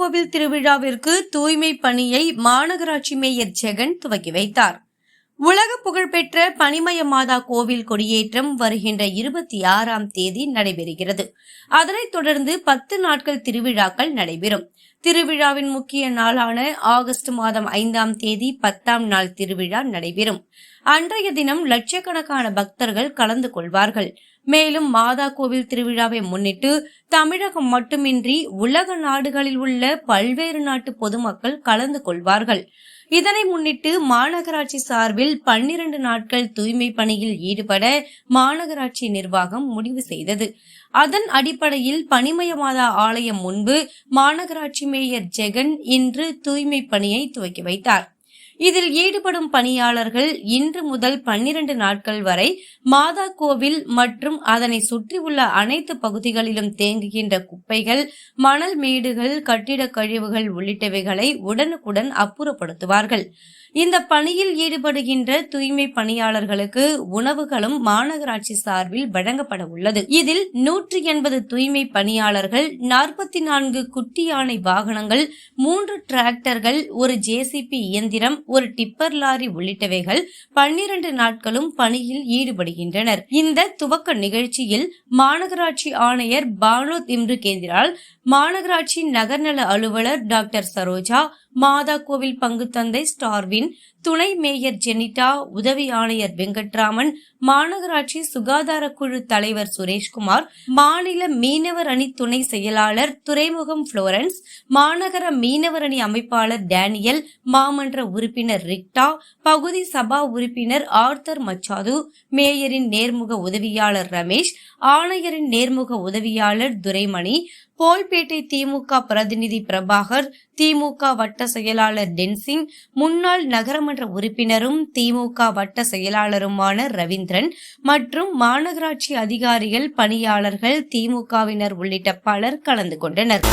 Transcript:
கோவில் திருவிழாவிற்கு தூய்மை பணியை மாநகராட்சி மேயர் ஜெகன் துவக்கி வைத்தார். உலக புகழ்பெற்ற பனிமய மாதா கோவில் கொடியேற்றம் வருகின்ற இருபத்தி ஆறாம் தேதி நடைபெறுகிறது. அதனைத் தொடர்ந்து பத்து நாட்கள் திருவிழாக்கள் நடைபெறும். திருவிழாவின் முக்கிய நாளான ஆகஸ்ட் மாதம் ஐந்தாம் தேதி பத்தாம் நாள் திருவிழா நடைபெறும். அன்றைய தினம் லட்சக்கணக்கான பக்தர்கள் கலந்து கொள்வார்கள். மேலும் மாதா கோவில் திருவிழாவை முன்னிட்டு தமிழகம் மட்டுமின்றி உலக நாடுகளில் உள்ள பல்வேறு நாட்டு பொதுமக்கள் கலந்து கொள்வார்கள். இதனை முன்னிட்டு மாநகராட்சி சார்பில் பன்னிரண்டு நாட்கள் தூய்மை பணியில் ஈடுபட மாநகராட்சி நிர்வாகம் முடிவு செய்தது. அதன் அடிப்படையில் பனிமயமாதா ஆலயம் முன்பு மாநகராட்சி மேயர் ஜெகன் இன்று தூய்மை பணியை துவக்கி வைத்தார். இதில் ஈடுபடும் பணியாளர்கள் இன்று முதல் பன்னிரண்டு நாட்கள் வரை மாதா கோவில் மற்றும் அதனை சுற்றியுள்ள அனைத்து பகுதிகளிலும் தேங்குகின்ற குப்பைகள் மணல் மேடுகள் கட்டிடக் கழிவுகள் உள்ளிட்டவைகளை உடனுக்குடன் அப்புறப்படுத்துவார்கள். இந்த பணியில் ஈடுபடுகின்ற தூய்மை பணியாளர்களுக்கு உணவுகளும் மாநகராட்சி சார்பில் வழங்கப்பட உள்ளது. இதில் நூற்றி எண்பது தூய்மை பணியாளர்கள் நாற்பத்தி நான்கு குட்டி யானை வாகனங்கள் மூன்று டிராக்டர்கள் ஒரு ஜேசிபி இயந்திரம் ஒரு டிப்பர் லாரி உள்ளிட்டவைகள் பன்னிரண்டு நாட்களும் பணியில் ஈடுபடுகின்றனர். இந்த துவக்க நிகழ்ச்சியில் மாநகராட்சி ஆணையர் பானு திம்ரு கேந்திரால் மாநகராட்சி நகர்நல அலுவலர் டாக்டர் சரோஜா மாதா கோவில் பங்கு தந்தை ஸ்டார்வின் துணை மேயர் ஜெனிட்டா உதவி ஆணையர் வெங்கட்ராமன் மாநகராட்சி சுகாதார குழு தலைவர் சுரேஷ்குமார் மாநில மீனவர் அணி துணை செயலாளர் துறைமுகம் புளோரன்ஸ் மாநகர மீனவர் அணி அமைப்பாளர் டேனியல் மாமன்ற உறுப்பினர் ரிக்டா பகுதி சபா உறுப்பினர் ஆர்த்தர் மச்சாது மேயரின் நேர்முக உதவியாளர் ரமேஷ் ஆணையரின் நேர்முக உதவியாளர் துரைமணி போல்பேட்டை திமுக பிரதிநிதி பிரபாகர் திமுக வட்ட செயலாளர் டென்சிங் முன்னாள் நகரமன்ற உறுப்பினரும் திமுக வட்ட செயலாளருமான ரவீந்திரன் மற்றும் மாநகராட்சி அதிகாரிகள் பணியாளர்கள் திமுகவினர் உள்ளிட்ட பலர் கலந்து கொண்டனர்.